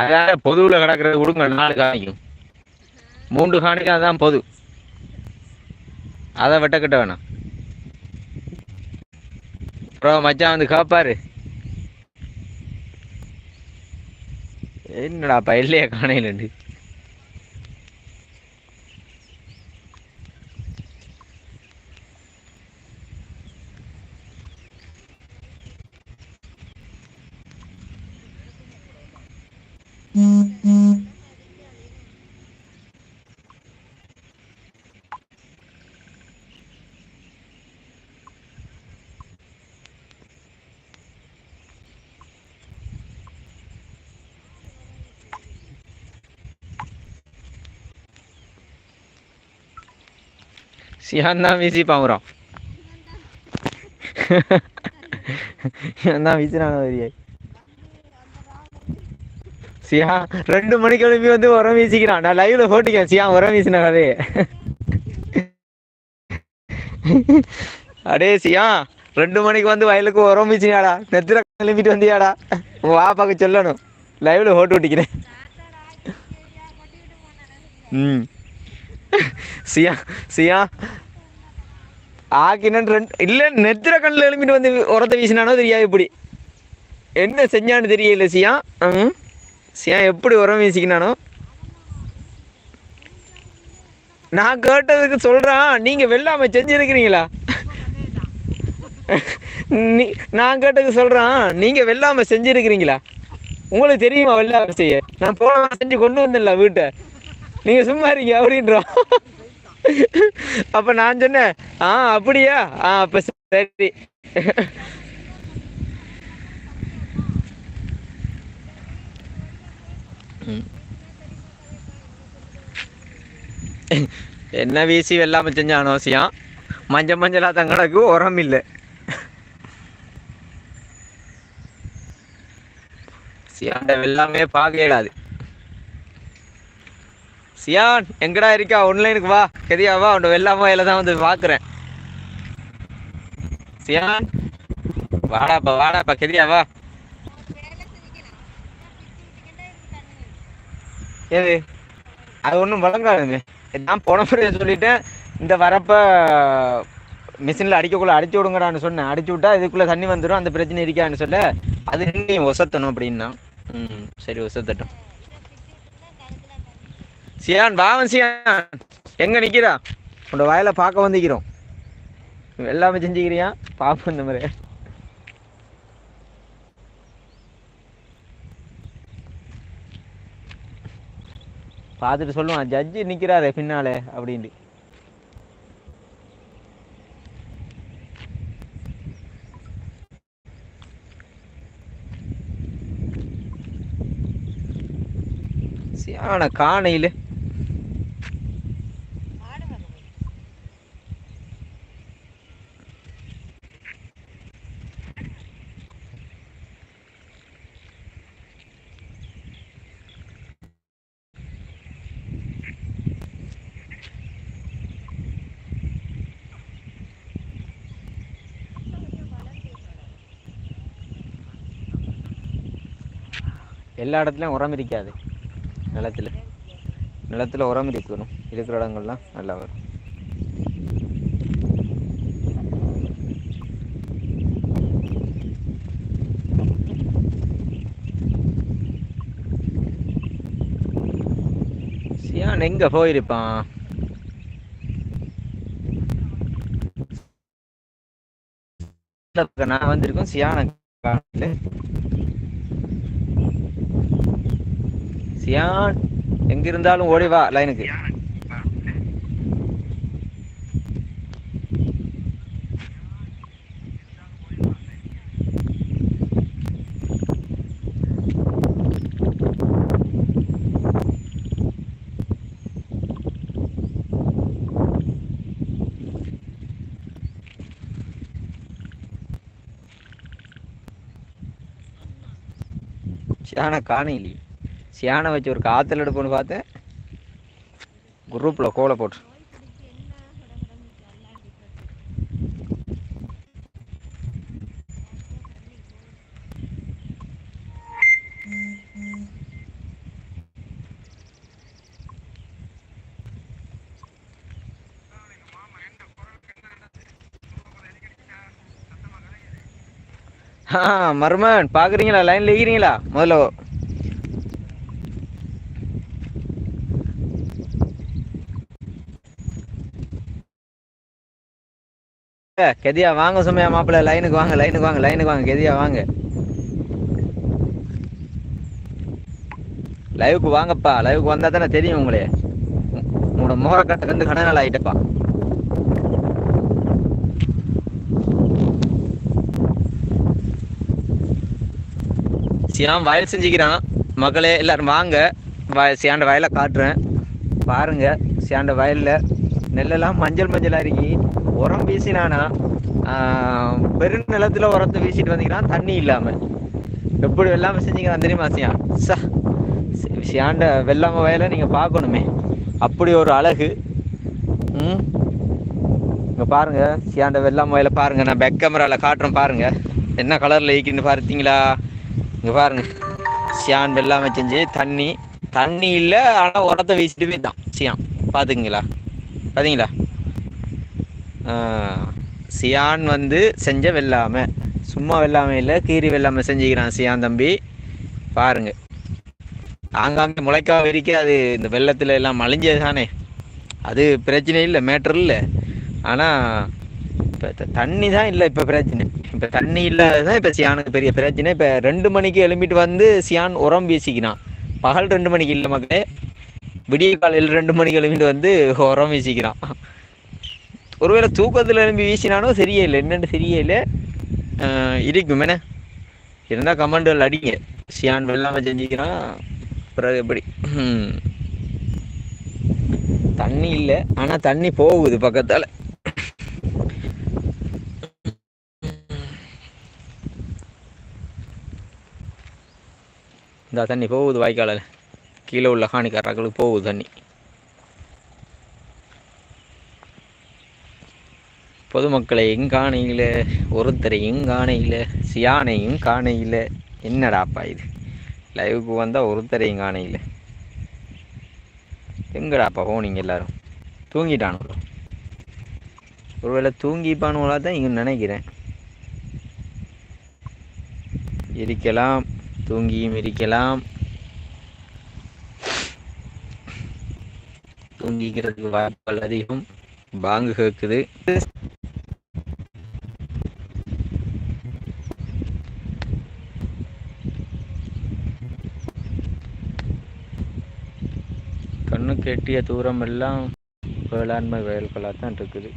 அதாவது பொதுவில் கிடக்கிறது கொடுங்க நாலு காணிக்கும். மூன்று காணிக்கும் அதான் பொது. அதை வெட்டக்கிட்ட வேணாம். அப்புறம் மச்சான் வந்து காப்பாரு. என்னடாப்பா இல்லையா காணையிலண்டு சியான் தான் வீசி பாங்குறோம் தான் வீசினான வரியை சியா ரெண்டு மணிக்கு எழுப்பி வந்து உரம் வீசிக்கிறான். நான் லைவ்ல போட்டுக்கேன் சியா உரம் வீசின கதையே அடே சியா ரெண்டு மணிக்கு வந்து வயலுக்கு உரம் வீசினியாடா. நெத்திர கிளம்பிட்டு வந்தியாடா. உன் பார்க்க சொல்லணும். லைவ்ல போட்டு விட்டிக்கிறேன் ம். சியா சியா. ஆக்கினன் ரெண்டு இல்லை நெத்திர கண்ணில் எழுப்பிட்டு வந்து உரத்தை வீசினானோ தெரியாது இப்படி. என்ன செஞ்சான்னு தெரியல சியா. ம். சியா எப்படி உரம் வீசிக்கினானோ? நான் கேட்டதுக்கு சொல்றான் நீங்க வெள்ளாமை செஞ்சுருக்கிறீங்களா? நீ நான் கேட்டதுக்கு சொல்றான் நீங்க வெள்ளாமை செஞ்சுருக்கிறீங்களா? உங்களுக்கு தெரியுமா வெள்ளாமை செய்ய? நான் போன செஞ்சு கொண்டு வந்தேன்ல வீட்டை. நீங்க சும்மா இருக்கீங்க அப்படின்றோம். அப்ப நான் சொன்னேன் ஆ அப்படியா? ஆ அப்ப சரி. என்ன வீசி வெள்ளாம செஞ்சானோ அவசியம் மஞ்ச மஞ்சளா தங்கடக்கு உரம் இல்லை சியாண்ட வெள்ளாமே பார்க்க சியான் எங்கடா இருக்கா ஒன்லைனுக்கு வா கெதியா வா உன் வெள்ளாம வயல தான் வந்து பார்க்குறேன் சியான் வாடாப்பா வாடாப்பா கெதியா எது அது ஒன்றும் வழங்காதுங்க. நான் போன முறையை சொல்லிட்டேன் இந்த வரப்ப மிஷினில் அடிக்கக்குள்ள அடிச்சு விடுங்கடான்னு சொன்னேன். அடிச்சு விட்டா இதுக்குள்ளே தண்ணி வந்துடும் அந்த பிரச்சனை இருக்கான்னு சொல்ல அது இன்னும் ஒசத்தணும் அப்படின்னா. ம் சரி ஒசத்தட்டும். Cyan பாவன் cyan. எங்கே நிற்கிறா உன்னோட வயலை பார்க்க வந்துக்கிறோம். எல்லாமே செஞ்சுக்கிறியா? பாப்போம் இந்த மாதிரி பார்த்துட்டு சொல்லுவான் ஜட்ஜி நிற்கிறாரு பின்னாலே அப்படின்ட்டு. சியான காணையில். எல்லா இடத்துலையும் உரம் இருக்காது. நிலத்துல. நிலத்துல உரம் இருக்கணும். இருக்கிற இடங்கள்லாம் நல்லா வரும். சியான் எங்க போயிருப்பான்? நான் வந்திருக்கோம். சியான சியான் எங்க இருந்தாலும் ஓடி வா லைனுக்கு. சியானை காணையிலே சியானை வச்சு ஒரு காற்றுல எடுப்போன்னு பார்த்தேன் குரூப்பில் கோலை போட்டு. மர்மன் பாக்குறீங்களா லைன்ல இருக்கிறீங்களா முதல்ல கெதியா வாங்க சுமையா மாப்பிள்ள லைனுக்கு வாங்க லைனுக்கு வாங்க லைனுக்கு வாங்க கெதியா வாங்க. லைவுக்கு வாங்கப்பா லைவுக்கு வந்தா தானே தெரியும் உங்களே. உங்களோட முகக்கட்டை வந்து கடனால் ஆயிட்டப்பா. சியாம் வயல் செஞ்சுக்கிறான். மக்களே எல்லாரும் வாங்க. வய சியாண்ட வயலை காட்டுறேன். பாருங்க சியாண்ட வயல்ல நெல்லெல்லாம் மஞ்சள் மஞ்சளாக இருக்கி. உரம் வீசினானா பெரும் நிலத்துல உரத்தை வீசிட்டு வந்தீங்கன்னா தண்ணி இல்லாம. எப்படி வெள்ளாம செஞ்சீங்கன்னா தெரியுமா சியா? சா சியாண்ட வெள்ளாம வயலை நீங்க பார்க்கணுமே. அப்படி ஒரு அழகு. ம்? இங்க பாருங்க சியாண்ட வெள்ளாம வயலை பாருங்க. நான் பேக் கேமரால காட்டுறேன் பாருங்க. என்ன கலர்ல ஈக்கின்னு பார்த்தீங்களா? இங்க பாருங்க. சியான் வெள்ளாம செஞ்சு தண்ணி தண்ணி இல்லை ஆனால் உரத்தை வீசிட்டு போய்தான் சியான் பார்த்துக்குங்களா பாத்தீங்களா? சியான் வந்து செஞ்ச வெள்ளாமை. சும்மா வெள்ளாமை இல்லை கீரி வெள்ளாமை செஞ்சுக்கிறான் சியான் தம்பி. பாருங்க. ஆங்காங்கே முளைக்கா வரைக்கும் அது இந்த வெள்ளத்துல எல்லாம் மலிஞ்சது தானே. அது பிரச்சனை இல்லை மேட்டர் இல்லை. ஆனால் இப்போ தண்ணி தான் இல்லை இப்போ பிரச்சனை. இப்போ தண்ணி இல்லாததான் இப்போ சியானுக்கு பெரிய பிரச்சனை. இப்போ ரெண்டு மணிக்கு எழும்பிட்டு வந்து சியான் உரம் வீசிக்கிறான். பகல் ரெண்டு மணிக்கு இல்லை மக்களே. விடிய காலையில் ரெண்டு மணிக்கு எழும்பிட்டு வந்து உரம் வீசிக்கிறான். ஒருவேளை தூக்கத்தில் எழும்பி வீசினாலும் சரியே இல்லை என்னென்னு சரியே இல்லை இருக்கும் என்ன? இருந்தால் கமெண்டுகள் அடிங்க. சியான் வெள்ளாம செஞ்சுக்கிறான். பிறகு எப்படி? தண்ணி இல்லை. ஆனால் தண்ணி போகுது பக்கத்தால். இந்த தண்ணி போகுது வாய்க்காலில். கீழே உள்ள ஹானிக்காரர்களுக்கு போகுது தண்ணி. பொதுமக்களையும் காணையில் ஒருத்தரையும் காணையில் சியானையும் காணையில். என்னடாப்பா இது? லைவுக்கு வந்தால் ஒருத்தரையும் காணையில். எங்கடாப்பா போனீங்க எல்லாரும்? தூங்கிட்டானுங்களோ ஒருவேளை தூங்கிப்பானுங்களா தான் இங்கே நினைக்கிறேன். இருக்கலாம் தூங்கியும் இருக்கலாம். தூங்கிக்கிறதுக்கு வாய்ப்புகள் அதிகம். பாங்கு கேட்குது கண்ணுக்கு எட்டிய தூரம் எல்லாம் வேளாண்மை வயல்களாக தான் இருக்குது.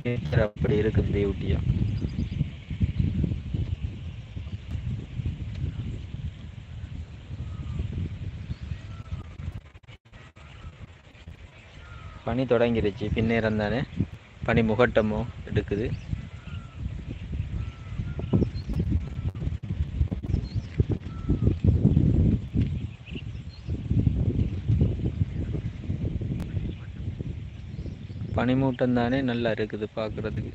நேச்சர் அப்படி இருக்குது பியூட்டியா பனி தொடங்கிருச்சு. பின்னேரம் தானே? பனி முகட்டமோ எடுக்குது. பனிமூட்டம் தானே நல்லா இருக்குது பார்க்குறதுக்கு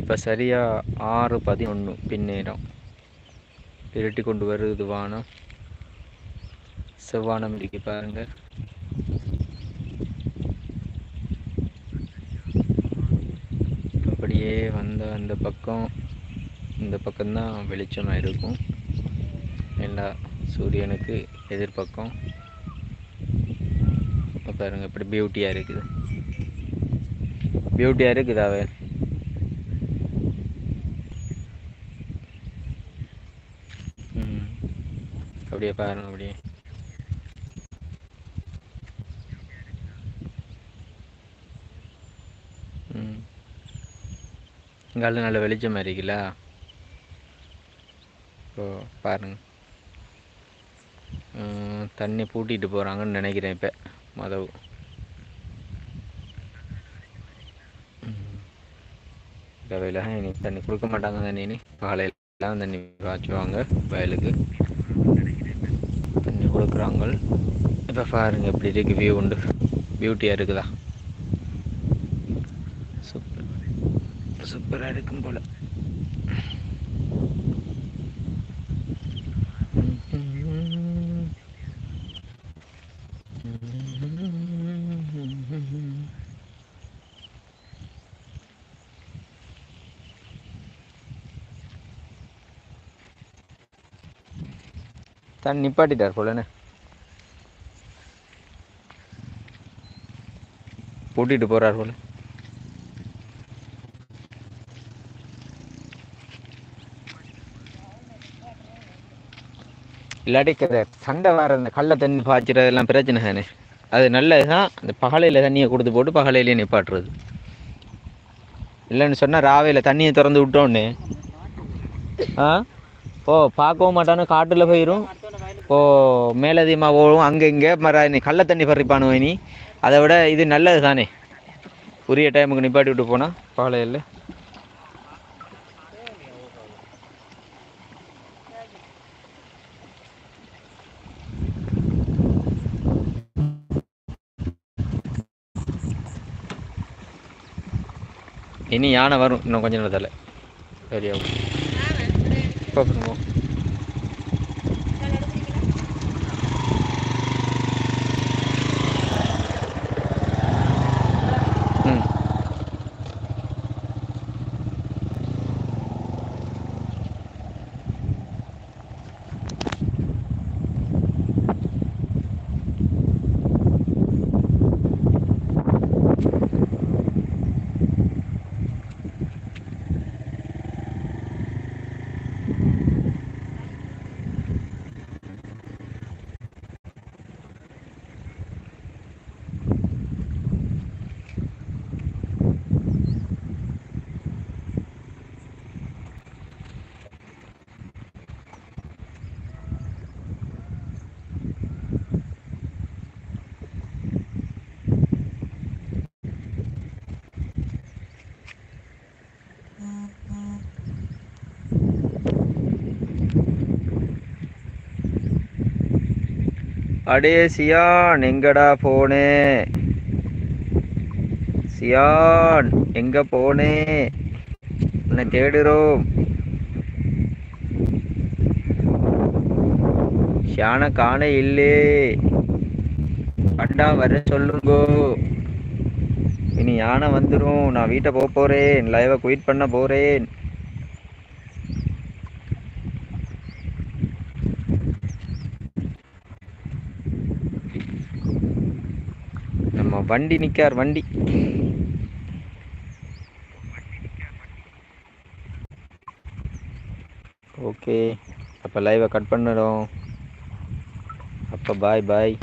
இப்போ சரியாக ஆறு பதினொன்று பின்னேரம் இருட்டி கொண்டு வருது வானம். செவ்வானம் இருக்கு பாருங்கள் அப்படியே வந்த அந்த பக்கம் இந்த பக்கம்தான் வெளிச்சமாக இருக்கும். எல்லா சூரியனுக்கு எதிர்பக்கம். இப்போ பாருங்க இப்படி பியூட்டியாக இருக்குது. பியூட்டியாக இருக்குதா அவை அப்படியே பாருங்க அப்படியே. ம் இங்கால நல்ல வெளிச்சமாக இருக்குல்ல ஓ பாருங்கள் தண்ணி பூட்டிகிட்டு போகிறாங்கன்னு நினைக்கிறேன் இப்போ. மதவு. வயலில் இனி தண்ணி கொடுக்க மாட்டாங்க தண்ணி இனி. காலையிலாம் தண்ணி காய்ச்சுவாங்க வயலுக்கு. தண்ணி கொடுக்குறாங்க. இப்போ பாருங்க எப்படி இருக்கு வியூ உண்டு. பியூட்டியாக இருக்குதா? சூப்பர் சூப்பராக இருக்கும் போல. தண்ணி நிப்பாட்டிட்டார் போலண்ணே பூட்டிட்டு போறார் போல. இல்லாட்டி சண்டை வர அந்த கள்ள தண்ணி பாய்ச்சறதெல்லாம் பிரச்சனை தானே. அது நல்லது தான் அந்த பகலையில் தண்ணியை கொடுத்து போட்டு பகலையிலேயே நிப்பாட்டுறது. இல்லைன்னு சொன்னால் ராவையில் தண்ணியை திறந்து விட்டோன்னே ஆ? ஓ பார்க்கவும் மாட்டானு காட்டில் போயிடும் ஓ மேலதிகமாக போகும் அங்கே இங்கே. மர நீ கள்ள தண்ணி பறிப்பானு நீ அதை விட இது நல்லது தானே உரிய டைமுக்கு நிப்பாட்டி விட்டு போனால் பகலையில் இனி யானை வரும். இன்னும் கொஞ்ச நேரத்தில். சரியா? இப்போ அடே சியான் எங்கடா போனே? சியான் எங்க போனே? உன்னை தேடுறோம். ஷியான காண இல்லே. அண்டா வர சொல்லுங்கோ. இனி யானை வந்துரும். நான் வீட்டை போக போறேன். லைவ குயிட் பண்ண போறேன். வண்டி நிற்கார் வண்டி. ஓகே. அப்போ லைவை கட் பண்ணிடும் அப்போ பாய் பாய்